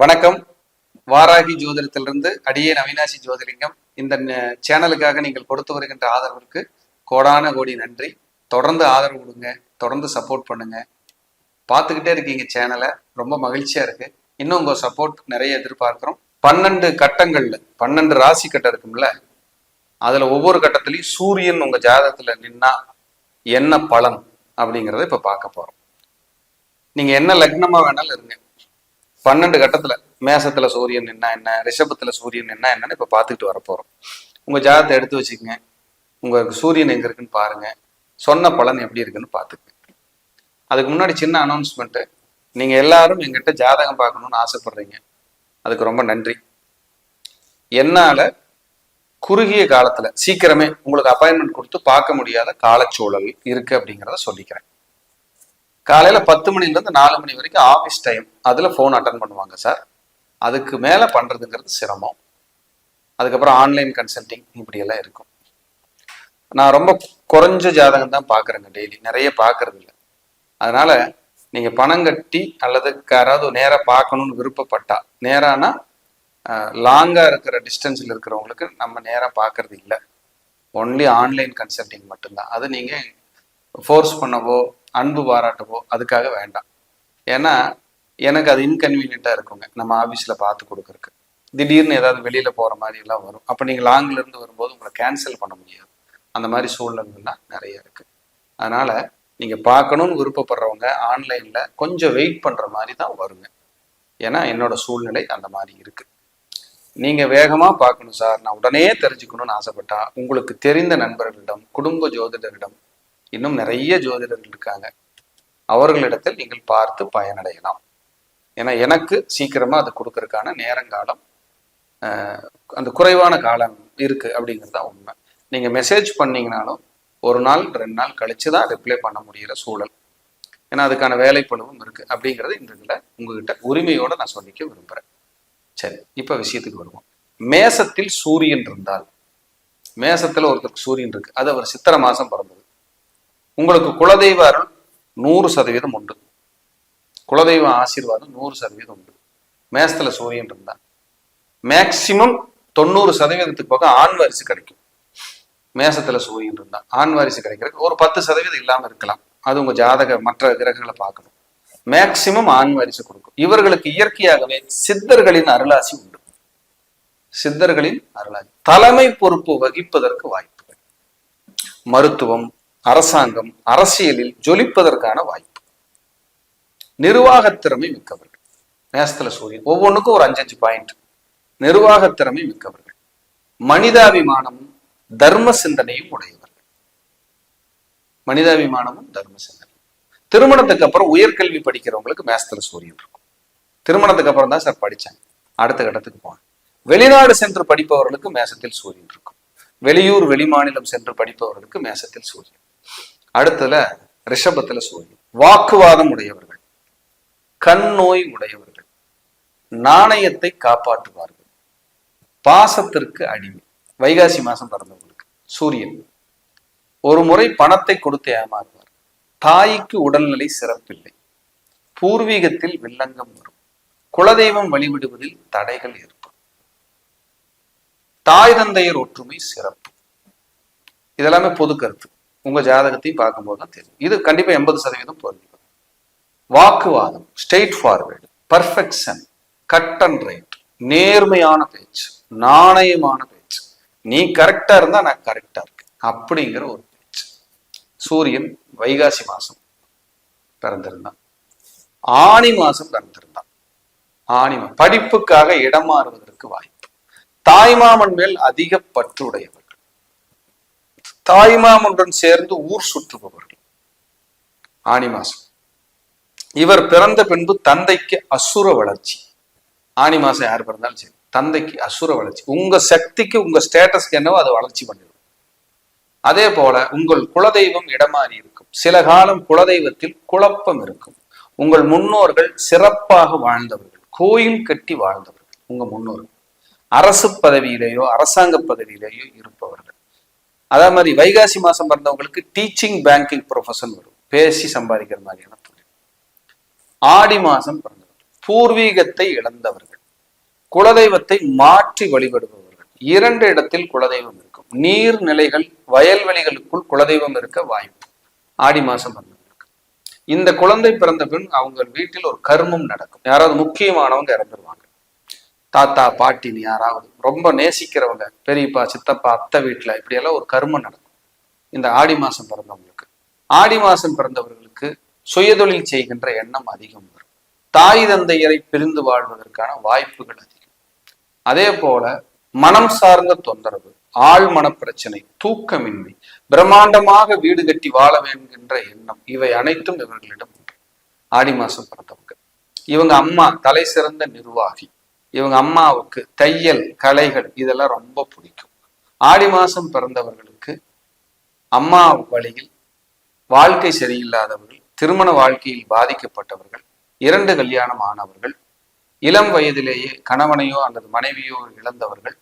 வணக்கம். வாராகி ஜோதிடத்திலிருந்து அடியேன் அவினாசி ஜோதிலிங்கம். இந்த சேனலுக்காக நீங்கள் கொடுத்து வருகின்ற ஆதரவிற்கு கோடான கோடி நன்றி. தொடர்ந்து ஆதரவு கொடுங்க. தொடர்ந்து சப்போர்ட் பண்ணுங்க. பார்த்துக்கிட்டே இருக்கீங்க சேனலை. ரொம்ப மகிழ்ச்சியா இருக்கு. இன்னும் உங்க சப்போர்ட் நிறைய எதிர்பார்க்கிறோம். பன்னெண்டு கட்டங்கள்ல பன்னெண்டு ராசி கட்டம் இருக்கும்ல அதுல ஒவ்வொரு கட்டத்திலையும் சூரியன் உங்க ஜாதகத்துல நின்னா என்ன பலன் அப்படிங்கிறத இப்ப பார்க்க போறோம். நீங்க என்ன லக்னமா வேணாலும் இருங்க. பன்னெண்டு கட்டத்துல மேசத்துல சூரியன் என்ன என்ன ரிஷபத்துல சூரியன் என்ன என்னன்னு இப்ப பாத்துக்கிட்டு வரப்போறோம் உங்க ஜாதத்தை எடுத்து வச்சுக்கங்க. உங்க சூரியன் எங்க இருக்குன்னு பாருங்க. சொன்ன பலன் எப்படி இருக்குன்னு பாத்துக்கங்க அதுக்கு முன்னாடி சின்ன அனௌன்ஸ்மெண்ட் நீங்க எல்லாரும் எங்கிட்ட ஜாதகம் பார்க்கணும்னு ஆசைப்படுறீங்க. அதுக்கு ரொம்ப நன்றி. என்னால குறுகிய காலத்துல சீக்கிரமே உங்களுக்கு அப்பாயின்மெண்ட் கொடுத்து பார்க்க முடியாத காலச்சூழல் இருக்கு அப்படிங்கிறத சொல்லிக்கிறேன். காலையில் பத்து மணிலேருந்து நாலு மணி வரைக்கும் ஆஃபீஸ் டைம் அதில் ஃபோன் அட்டன் பண்ணுவாங்க சார் அதுக்கு மேலே பண்ணுறதுங்கிறது சிரமம். அதுக்கப்புறம் ஆன்லைன் கன்சல்டிங் இப்படியெல்லாம் இருக்கும். நான் ரொம்ப குறைஞ்ச ஜாதகம் தான் பார்க்குறேங்க டெய்லி நிறைய பார்க்கறது இல்லை. அதனால் நீங்கள் பணம் கட்டி அல்லது யாராவது நேராக பார்க்கணும்னு விருப்பப்பட்டா நேரானா லாங்காக இருக்கிற டிஸ்டன்ஸில் இருக்கிறவங்களுக்கு நம்ம நேராக பார்க்கறது இல்லை. ஒன்லி ஆன்லைன் கன்சல்டிங் மட்டும்தான். அது நீங்கள் ஃபோர்ஸ் பண்ணவோ அன்பு பாராட்டவோ அதுக்காக வேண்டாம். ஏன்னா எனக்கு அது இன்கன்வீனியண்ட்டாக இருக்குங்க. நம்ம ஆஃபீஸில் பார்த்து கொடுக்குறக்கு திடீர்னு ஏதாவது வெளியில் போகிற மாதிரி எல்லாம் வரும். அப்போ நீங்கள் லாங்ல இருந்து வரும்போது உங்களை கேன்சல் பண்ண முடியாது. அந்த மாதிரி சூழ்நிலைகள்லாம் நிறைய இருக்குது அதனால் நீங்கள் பார்க்கணும்னு விருப்பப்படுறவங்க ஆன்லைனில் கொஞ்சம் வெயிட் பண்ணுற மாதிரி தான் வருங்க. ஏன்னா என்னோட சூழ்நிலை அந்த மாதிரி இருக்குது நீங்கள் வேகமாக பார்க்கணும் சார். நான் உடனே தெரிஞ்சுக்கணும்னு ஆசைப்பட்டா உங்களுக்கு தெரிந்த நண்பர்களிடம் குடும்ப ஜோதிடரிடம் இன்னும் நிறைய ஜோதிடர்கள் இருக்காங்க. அவர்களிடத்தில் நீங்கள் பார்த்து பயனடையலாம். ஏன்னா எனக்கு சீக்கிரமாக அது கொடுக்கறதுக்கான நேரங்காலம் அந்த குறைவான காலம் இருக்குது அப்படிங்கிறது தான் உண்மை. நீங்கள் மெசேஜ் பண்ணீங்கனாலும் ஒரு நாள் ரெண்டு நாள் கழித்து தான் ரிப்ளை பண்ண முடிகிற சூழல். ஏன்னா அதுக்கான வேலைப்பளவும் இருக்கு அப்படிங்கிறது இந்த இதில் உங்ககிட்ட உரிமையோடு நான் சொல்லிக்க விரும்புகிறேன் சரி இப்போ விஷயத்துக்கு வருவோம். மேசத்தில் சூரியன் இருந்தால் மேசத்தில் ஒருத்தருக்கு சூரியன் இருக்குது அது அவர் சித்திரை மாதம் பிறந்தது. உங்களுக்கு குலதெய்வ அருள் நூறு சதவீதம் உண்டு. குலதெய்வ ஆசீர்வாதம் நூறு சதவீதம் உண்டு. மேசத்துல சூரியன் இருந்தா. மேக்சிமம் தொண்ணூறு சதவீதத்துக்கு பக்கம் ஆண் வாரிசு கிடைக்கும். மேசத்துல சூரியன் இருந்தா. ஆண் வாரிசு கிடைக்கிறது ஒரு பத்து சதவீதம் இல்லாம இருக்கலாம். அது உங்க ஜாதக மற்ற கிரகங்களை பார்க்கணும். மேக்சிமம் ஆண் வாரிசு கொடுக்கும். இவர்களுக்கு இயற்கையாகவே சித்தர்களின் அருளாசி உண்டு. சித்தர்களின் அருளாசி. தலைமை பொறுப்பு வகிப்பதற்கு வாய்ப்புகள் மருத்துவம் அரசாங்கம் அரசியலில் ஜொலிப்பதற்கான வாய்ப்பு. நிர்வாகத் திறமை மிக்கவர்கள். நேசத்துல சூரியன். ஒவ்வொன்றுக்கும் ஒரு அஞ்சஞ்சு பாயிண்ட் நிர்வாகத் திறமை மிக்கவர்கள். மனிதாபிமானமும் தர்ம சிந்தனையும் உடையவர்கள். மனிதாபிமானமும் தர்ம சிந்தனை திருமணத்துக்கு அப்புறம் உயர்கல்வி படிக்கிறவங்களுக்கு மேஸ்தல சூரியன் இருக்கும். திருமணத்துக்கு அப்புறம் தான் சார் படித்தாங்க அடுத்த கட்டத்துக்கு போனேன் வெளிநாடு சென்று படிப்பவர்களுக்கு மேசத்தில் சூரியன் இருக்கும். வெளியூர் வெளிமாநிலம் சென்று படிப்பவர்களுக்கு மேசத்தில் சூரியன். அடுத்ததுல ரிஷபத்துல சூரியன் வாக்குவாதம் உடையவர்கள் கண் நோய் உடையவர்கள் நாணயத்தை காப்பாற்றுவார்கள். பாசத்திற்கு அடிமை. வைகாசி மாசம் பிறந்தவங்களுக்கு சூரியன். ஒரு முறை பணத்தை கொடுத்து ஏமாறுவார். தாய்க்கு உடல்நிலை சிறப்பில்லை. பூர்வீகத்தில் வில்லங்கம் வரும். குலதெய்வம் வழிவிடுவதில் தடைகள் ஏற்படும். தாய் தந்தையர் ஒற்றுமை சிறப்பு. இதெல்லாமே பொது கருத்து. உங்க ஜாதகத்தையும் பார்க்கும்போது தான் தெரியும். இது கண்டிப்பா எண்பது சதவீதம் பொருந்திக்கும் வாக்குவாதம் straight forward perfection cut and right நேர்மையான பேச்சு நாணயமான பேச்சு. நீ கரெக்டா இருந்தா நான் கரெக்டா இருக்கேன். அப்படிங்கிற ஒரு பேச்சு. சூரியன் வைகாசி மாசம் பிறந்திருந்தான். ஆணி மாசம் பிறந்திருந்தான். ஆணி படிப்புக்காக இடம் மாறுவதற்கு வாய்ப்பு. தாய்மாமன் மேல் அதிக பற்றுடையவர் தாய்மாமனுடன் சேர்ந்து ஊர் சுற்றுபவர்கள். ஆணி மாசம். இவர் பிறந்த பின்பு தந்தைக்கு அசுர வளர்ச்சி. ஆணி மாசம் யார் பிறந்தாலும் சரி தந்தைக்கு அசுர வளர்ச்சி. உங்க சக்திக்கு உங்க ஸ்டேட்டஸ்க்கு என்னவோ அதை வளர்ச்சி பண்ணிடும். அதே போல உங்கள் குலதெய்வம் இடமாறி இருக்கும். சில காலம் குலதெய்வத்தில் குழப்பம் இருக்கும். உங்கள் முன்னோர்கள் சிறப்பாக வாழ்ந்தவர்கள் கோயில் கட்டி வாழ்ந்தவர்கள் உங்க முன்னோர்கள். அரசு பதவியிலேயோ அரசாங்க பதவியிலேயோ இருப்பவர்கள். அதே மாதிரி வைகாசி மாசம் பிறந்தவங்களுக்கு டீச்சிங் பேங்கிங் ப்ரொஃபஷன் வரும். பேசி சம்பாதிக்கிற மாதிரியான தொழில். ஆடி மாசம் பிறந்தவர்கள் பூர்வீகத்தை இழந்தவர்கள் குலதெய்வத்தை மாற்றி வழிபடுபவர்கள். இரண்டு இடத்தில் குலதெய்வம் இருக்கும். நீர்நிலைகள் வயல்வெளிகளுக்குள் குலதெய்வம் இருக்க வாய்ப்பு. ஆடி மாசம் பிறந்தவர்களுக்கு இந்த குழந்தை பிறந்த பின் அவங்க வீட்டில் ஒரு கர்மம் நடக்கும். யாராவது முக்கியமானவங்க இறந்துருவாங்க. தாத்தா பாட்டின்னு யாராவது. ரொம்ப நேசிக்கிறவங்க பெரியப்பா சித்தப்பா அத்தை வீட்டுல இப்படியெல்லாம் ஒரு கர்மம் நடக்கும். இந்த ஆடி மாசம் பிறந்தவங்களுக்கு. ஆடி மாசம் பிறந்தவர்களுக்கு சுயதொழில் செய்கின்ற எண்ணம் அதிகம் வரும். தாய் தந்தையரை பிரிந்து வாழ்வதற்கான வாய்ப்புகள் அதிகம். அதே போல மனம் சார்ந்த தொந்தரவு ஆழ்மன பிரச்சனை தூக்கமின்மை பிரம்மாண்டமாக வீடு கட்டி வாழ வேண்டுகின்ற எண்ணம் இவை அனைத்தும் இவர்களிடம் உண்டு. ஆடி மாசம் பிறந்தவங்க. இவங்க அம்மா தலை சிறந்த நிர்வாகி. இவங்க அம்மாவுக்கு தையல் கலைகள் இதெல்லாம் ரொம்ப பிடிக்கும். ஆடி மாசம் பிறந்தவர்களுக்கு அம்மா வழியில் வாழ்க்கை சரியில்லாதவர்கள் திருமண வாழ்க்கையில் பாதிக்கப்பட்டவர்கள் இரண்டு கல்யாணம் ஆனவர்கள் இளம் வயதிலேயே கணவனையோ அல்லது மனைவியோ இழந்தவர்கள்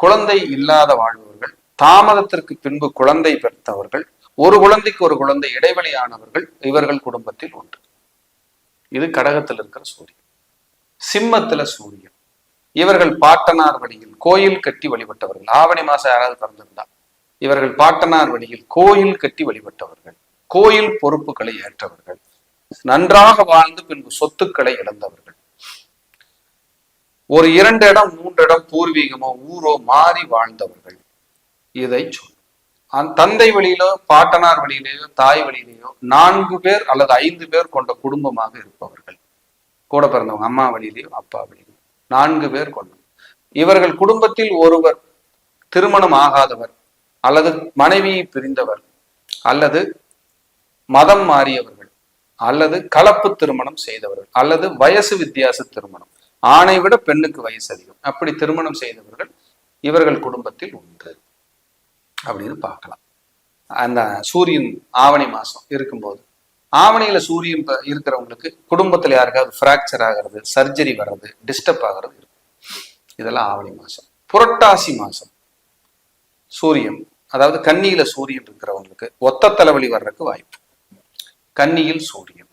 குழந்தை இல்லாத வாழ்பவர்கள் தாமதத்திற்கு பின்பு குழந்தை பெற்றவர்கள் ஒரு குழந்தைக்கு ஒரு குழந்தை இடைவெளியானவர்கள் இவர்கள் குடும்பத்தில் உண்டு. இது கடகத்தில் இருக்கிற சூரியன். சிம்மத்துல சூரியன். இவர்கள் பாட்டனார் வழியில் கோயில் கட்டி வழிபட்டவர்கள். ஆவணி மாசம் யாராவது பிறந்திருந்தா? இவர்கள் பாட்டனார் வழியில் கோயில் கட்டி வழிபட்டவர்கள். கோயில் பொறுப்புகளை ஏற்றவர்கள். நன்றாக வாழ்ந்து பின்பு சொத்துக்களை இழந்தவர்கள். ஒரு இரண்டு இடம் மூன்று இடம் பூர்வீகமோ ஊரோ மாறி வாழ்ந்தவர்கள். இதை சொல். தந்தை வழியிலோ பாட்டனார் வழியிலேயோ தாய் வழியிலேயோ நான்கு பேர் அல்லது ஐந்து பேர் கொண்ட குடும்பமாக இருப்பவர்கள். கூட பிறந்தவங்க அம்மா வழியிலேயோ அப்பா வழியிலேயோ. நான்கு பேர் கொண்டோம் இவர்கள் குடும்பத்தில் ஒருவர் திருமணம் ஆகாதவர் அல்லது மனைவியை பிரிந்தவர் அல்லது மதம் மாறியவர்கள் அல்லது கலப்பு திருமணம் செய்தவர்கள் அல்லது வயசு வித்தியாச திருமணம். ஆணை விட பெண்ணுக்கு வயசு அதிகம். அப்படி திருமணம் செய்தவர்கள் இவர்கள் குடும்பத்தில் உண்டு அப்படின்னு பார்க்கலாம். அந்த சூரியன் ஆவணி மாசம் இருக்கும்போது ஆவணியில சூரியன் இருக்கிறவங்களுக்கு குடும்பத்துல யாருக்காவது ஃப்ராக்சர் ஆகிறது சர்ஜரி வர்றது டிஸ்டர்ப் ஆகிறது இதெல்லாம் ஆவணி மாசம். புரட்டாசி மாசம். சூரியன் அதாவது கன்னியில சூரியன் இருக்கிறவங்களுக்கு ஒத்த தலைவலி வர்றதுக்கு வாய்ப்பு. கன்னியில் சூரியன்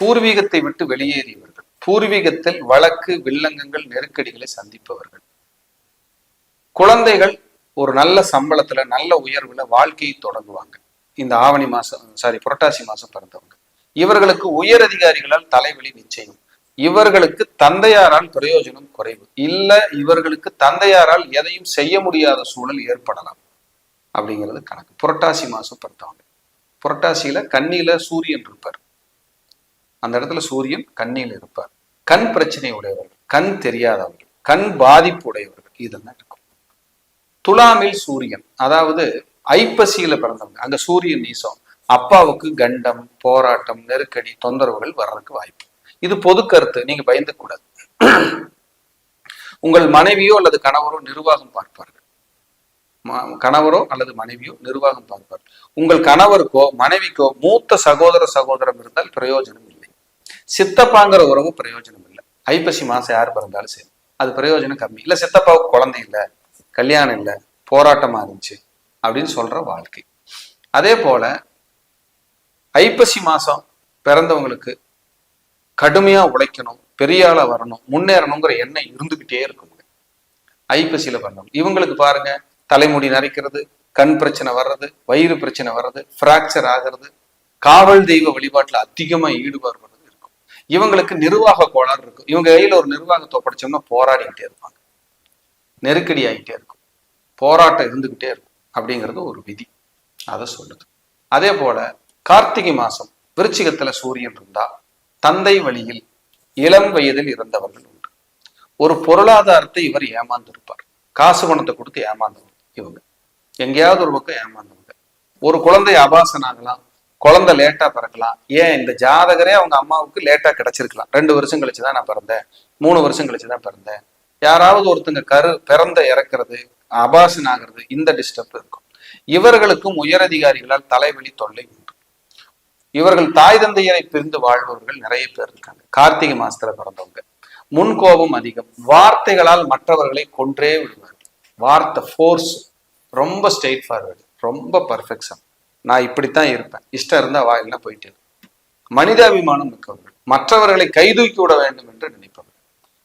பூர்வீகத்தை விட்டு வெளியேறியவர்கள் பூர்வீகத்தில் வழக்கு வில்லங்கங்கள் நெருக்கடிகளை சந்திப்பவர்கள். குழந்தைகள் ஒரு நல்ல சம்பளத்துல நல்ல உயர்வுல வாழ்க்கையை தொடங்குவாங்க. இந்த ஆவணி மாசம் சாரி புரட்டாசி மாசம் பிறந்தவங்க. இவர்களுக்கு உயர் அதிகாரிகளால் தலைவலி நிச்சயம். இவர்களுக்கு தந்தையாரால் பிரயோஜனம் குறைவு. இல்ல இவர்களுக்கு தந்தையாரால் எதையும் செய்ய முடியாத சூழல் ஏற்படலாம். அப்படிங்கிறது கணக்கு. புரட்டாசி மாசம் பிறந்தவங்க. புரட்டாசியில கண்ணியில சூரியன் இருப்பார். அந்த இடத்துல சூரியன் கண்ணியில் இருப்பார். கண் பிரச்சனை உடையவர்கள் கண் தெரியாதவர்கள் கண் பாதிப்பு உடையவர்கள் இதெல்லாம் இருக்கும். துலாமில் சூரியன் அதாவது ஐப்பசியில பிறந்தவங்க. அங்க சூரியன் நீசம். அப்பாவுக்கு கண்டம் போராட்டம் நெருக்கடி தொந்தரவுகள் வர்றதுக்கு வாய்ப்பு. இது பொது கருத்து. நீங்க பயந்து கூடாது. உங்கள் மனைவியோ அல்லது கணவரோ நிர்வாகம் பார்ப்பார்கள். கணவரோ அல்லது மனைவியோ நிர்வாகம் பார்ப்பார் உங்கள் கணவருக்கோ மனைவிக்கோ மூத்த சகோதர சகோதரம் இருந்தால் பிரயோஜனம் இல்லை. சித்தப்பாங்கிற உறவு பிரயோஜனம் இல்லை. ஐப்பசி மாசம் யார் பிறந்தாலும் சரி. அது பிரயோஜனம் கம்மி. இல்ல சித்தப்பாவுக்கு குழந்தை இல்லை கல்யாணம் இல்லை போராட்டமா இருந்துச்சு. அப்படின்னு சொல்ற வாழ்க்கை. அதே போல ஐப்பசி மாசம் பிறந்தவங்களுக்கு கடுமையா உழைக்கணும் பெரிய வரணும் முன்னேறணுங்கிற எண்ணம் இருந்துகிட்டே இருக்குங்க. ஐப்பசியில பண்ணணும் இவங்களுக்கு பாருங்க தலைமுடி நரைக்கிறது கண் பிரச்சனை வர்றது வயிறு பிரச்சனை வர்றது ஃப்ராக்சர் ஆகிறது காவல் தெய்வ வழிபாட்டுல அதிகமா ஈடுபாடு இருக்கும். இவங்களுக்கு நிர்வாக கோளாறு இருக்கும். இவங்க கையில ஒரு நிர்வாகத்தை ஒப்படைச்சோம்னா போராடிக்கிட்டே இருப்பாங்க. நெருக்கடி ஆகிட்டே இருக்கும். போராட்டம் இருந்துகிட்டே இருக்கும். அப்படிங்கிறது ஒரு விதி. அதை சொல்லுது. அதே போல கார்த்திகை மாசம் விருச்சிகத்துல சூரியன் இருந்தா தந்தை வழியில் இளம் வயதில் இருந்தவர்கள் உண்டு. ஒரு பொருளாதாரத்தை இவர் ஏமாந்திருப்பார். காசு பணத்தை கொடுத்து ஏமாந்தவங்க இவங்க. எங்கேயாவது ஒரு பக்கம் ஏமாந்தவங்க. ஒரு குழந்தை அபாசன் ஆகலாம் குழந்தை லேட்டா பிறக்கலாம். ஏன் இந்த ஜாதகரே அவங்க அம்மாவுக்கு லேட்டா கிடைச்சிருக்கலாம். ரெண்டு வருஷம் கழிச்சு தான் நான் பிறந்தேன் மூணு வருஷம் கழிச்சு தான் பிறந்தேன். யாராவது ஒருத்தங்க கரு பிறந்த இறக்குறது அபாசன் ஆகிறது இந்த டிஸ்டர்ப் இருக்கும். இவர்களுக்கும் உயரதிகாரிகளால் தலைவலி தொல்லை உண்டு. இவர்கள் தாய் தந்தையரை பிரிந்து வாழ்பவர்கள் நிறைய பேர் இருக்காங்க. கார்த்திகை மாசத்துல பிறந்தவங்க. முன்கோபம் அதிகம். வார்த்தைகளால் மற்றவர்களை கொன்றே விடுவார்கள். வார்த்தை ஃபோர்ஸ் ரொம்ப ஸ்ட்ரெயிட் ஃபார்வர்டு ரொம்ப பர்ஃபெக்ஷன் நான் இப்படித்தான் இருப்பேன். இஷ்டம் இருந்தால் வாயிலாம் போயிட்டு மனிதாபிமானம் மிக்கவர்கள். மற்றவர்களை கைதூக்கி விட வேண்டும் என்று நினைப்பவர்கள்.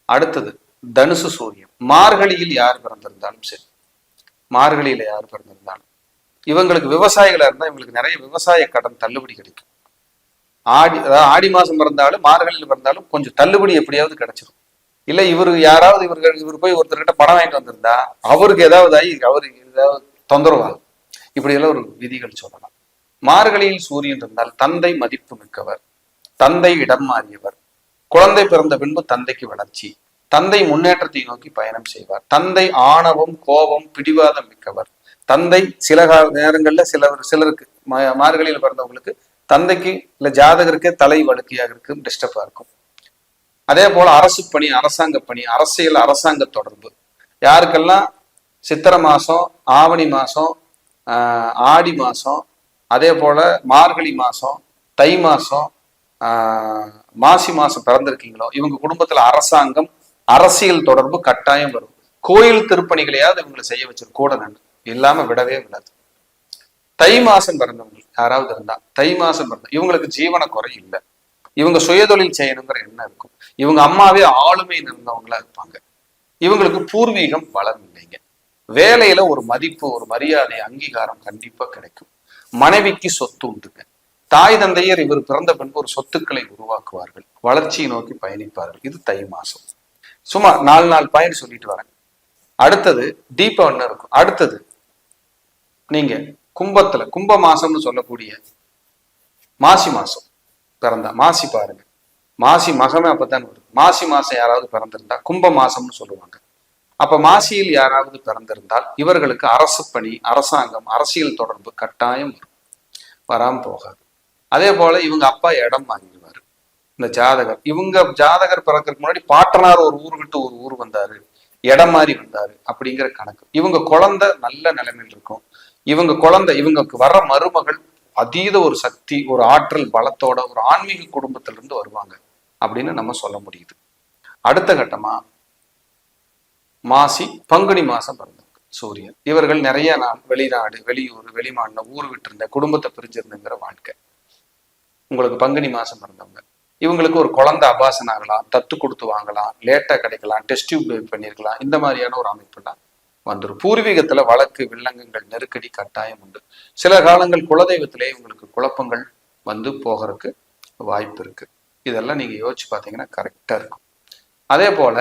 அடுத்தது தனுசு சூரியன். மார்கழியில் யார் பிறந்திருந்தாலும் சரி மார்கழியில யார் பிறந்திருந்தாலும் இவங்களுக்கு விவசாயிகளா இருந்தா இவங்களுக்கு நிறைய விவசாய கடன் தள்ளுபடி கிடைக்கும். ஆடி அதாவது ஆடி மாசம் பிறந்தாலும் மார்கழியில் பிறந்தாலும் கொஞ்சம் தள்ளுபடி எப்படியாவது கிடைச்சிடும் இல்ல இவரு யாராவது இவர்கள் இவர் போய் ஒருத்தர்கிட்ட பணம் வாங்கிட்டு வந்திருந்தா அவருக்கு ஏதாவது ஆகி அவருக்கு ஏதாவது தொந்தரவாகும் இப்படியெல்லாம் ஒரு விதிகள் சொல்லலாம். மார்கழியில் சூரியன் இருந்தால் தந்தை மதிப்பு மிக்கவர் தந்தை இடம் மாறியவர் குழந்தை பிறந்த பின்பு தந்தைக்கு வளர்ச்சி தந்தை முன்னேற்றத்தை நோக்கி பயணம் செய்வார். தந்தை ஆணவம் கோபம் பிடிவாதம் மிக்கவர். தந்தை சில கால நேரங்கள்ல சிலர் சிலருக்கு மார்கழியில் பிறந்தவங்களுக்கு தந்தைக்கு இல்ல ஜாதகருக்கே தலை வழுக்கையாக இருக்கும் டிஸ்டர்பா இருக்கும். அதே போல அரசு பணி அரசாங்க பணி அரசியல் அரசாங்க தொடர்பு. யாருக்கெல்லாம் சித்திரை மாசம் ஆவணி மாசம் ஆடி மாசம் அதே போல மார்கழி மாசம் தை மாசம் மாசி மாசம் பிறந்திருக்கீங்களோ இவங்க குடும்பத்துல அரசாங்கம் அரசியல் தொடர்பு கட்டாயம் வரும். கோயில் திருப்பணிகளையாவது இவங்களை செய்ய வச்சிருக்கும் கூட நன்று. இல்லாம விடவே விடாது. தை மாசம் பிறந்தவங்க யாராவது இருந்தா தை மாசம் பிறந்த இவங்களுக்கு ஜீவன குறை இல்லை. இவங்க சுயதொழில் செய்யணுங்கிற எண்ணம் இருக்கும். இவங்க அம்மாவே ஆளுமை நிறந்தவங்களா இருப்பாங்க. இவங்களுக்கு பூர்வீகம் வளம் இல்லைங்க வேலையில ஒரு மதிப்பு ஒரு மரியாதை அங்கீகாரம் கண்டிப்பா கிடைக்கும். மனைவிக்கு சொத்து உண்டுங்க. தாய் தந்தையர் இவர் பிறந்த பின்பு ஒரு சொத்துக்களை உருவாக்குவார்கள். வளர்ச்சியை நோக்கி பயணிப்பார்கள். இது தை மாசம். சும்மா நாலு நாலு பாயிண்ட் சொல்லிட்டு வரேன். அடுத்தது டீப்பா ஒன்று இருக்கும். அடுத்தது நீங்க கும்பத்துல கும்ப மாசம்னு சொல்லக்கூடிய மாசி மாசம் பிறந்தா மாசி பாருங்க. மாசி மகமே அப்பதான் வருது. மாசி மாசம் யாராவது பிறந்திருந்தா கும்ப மாசம்னு சொல்லுவாங்க. அப்ப மாசியில் யாராவது பிறந்திருந்தால் இவர்களுக்கு அரசு பணி அரசாங்கம் அரசியல் தொடர்பு கட்டாயம் வரும். வராம போகாது. அதே போல இவங்க அப்பா இடம் வாங்கி இந்த ஜாதகர். இவங்க ஜாதகர் பிறக்கிறதுக்கு முன்னாடி பாட்டனார் ஒரு ஊர் விட்டு ஒரு ஊர் வந்தாரு. இடம் மாறி வந்தாரு அப்படிங்கிற கணக்கு. இவங்க குழந்தை நல்ல நிலைமையில் இருக்கும். இவங்க குழந்தை இவங்களுக்கு வர்ற மருமகள் அதீத ஒரு சக்தி ஒரு ஆற்றல் பலத்தோட ஒரு ஆன்மீக குடும்பத்திலிருந்து வருவாங்க அப்படின்னு நம்ம சொல்ல முடியுது. அடுத்த கட்டமா மாசி பங்குனி மாசம் பிறந்தவங்க. சூரியன். இவர்கள் நிறைய நாள் வெளிநாடு வெளியூர் வெளிமாநில ஊர் விட்டு இருந்த குடும்பத்தை பிரிஞ்சிருந்துங்கிற வாழ்க்கை. உங்களுக்கு பங்குனி மாசம் பிறந்தவங்க. இவங்களுக்கு ஒரு குழந்தை அபாசன் ஆகலாம் தத்து கொடுத்து வாங்கலாம் லேட்டாக கிடைக்கலாம் டெஸ்ட் டியூப் பண்ணியிருக்கலாம் இந்த மாதிரியான ஒரு அமைப்புலாம் வந்துடும் பூர்வீகத்துல வழக்கு வில்லங்கங்கள் நெருக்கடி கட்டாயம் உண்டு. சில காலங்கள் குலதெய்வத்திலே இவங்களுக்கு குழப்பங்கள் வந்து போகிறதுக்கு வாய்ப்பு இருக்கு. இதெல்லாம் நீங்க யோசிச்சு பார்த்தீங்கன்னா கரெக்டா இருக்கும். அதே போல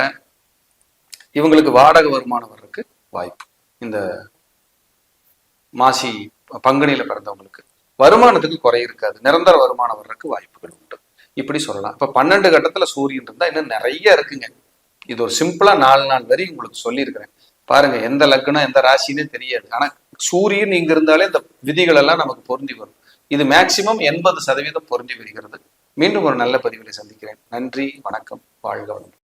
இவங்களுக்கு வாடகை வருமானம் வர்றதுக்கு வாய்ப்பு. இந்த மாசி பங்குனியில பிறந்தவங்களுக்கு வருமானத்துக்கு குறை இருக்காது. நிரந்தர வருமானம் வர்றதுக்கு வாய்ப்புகள் உண்டு. இப்படி சொல்லலாம். இப்ப பன்னெண்டு கட்டத்துல சூரியன் இருந்தா இன்னும் நிறைய இருக்குங்க. இது ஒரு சிம்பிளா நாலு நாள் வரை உங்களுக்கு சொல்லியிருக்கிறேன். பாருங்க எந்த லக்னம் எந்த ராசினே தெரியாது. ஆனா சூரியன் இங்க இருந்தாலே இந்த விதிகள் எல்லாம் நமக்கு பொருந்தி வரும். இது மேக்சிமம் எண்பது சதவீதம் பொருந்தி வருகிறது. மீண்டும் ஒரு நல்ல பதிவிலை சந்திக்கிறேன். நன்றி வணக்கம் வாழ்க வளமுடன்.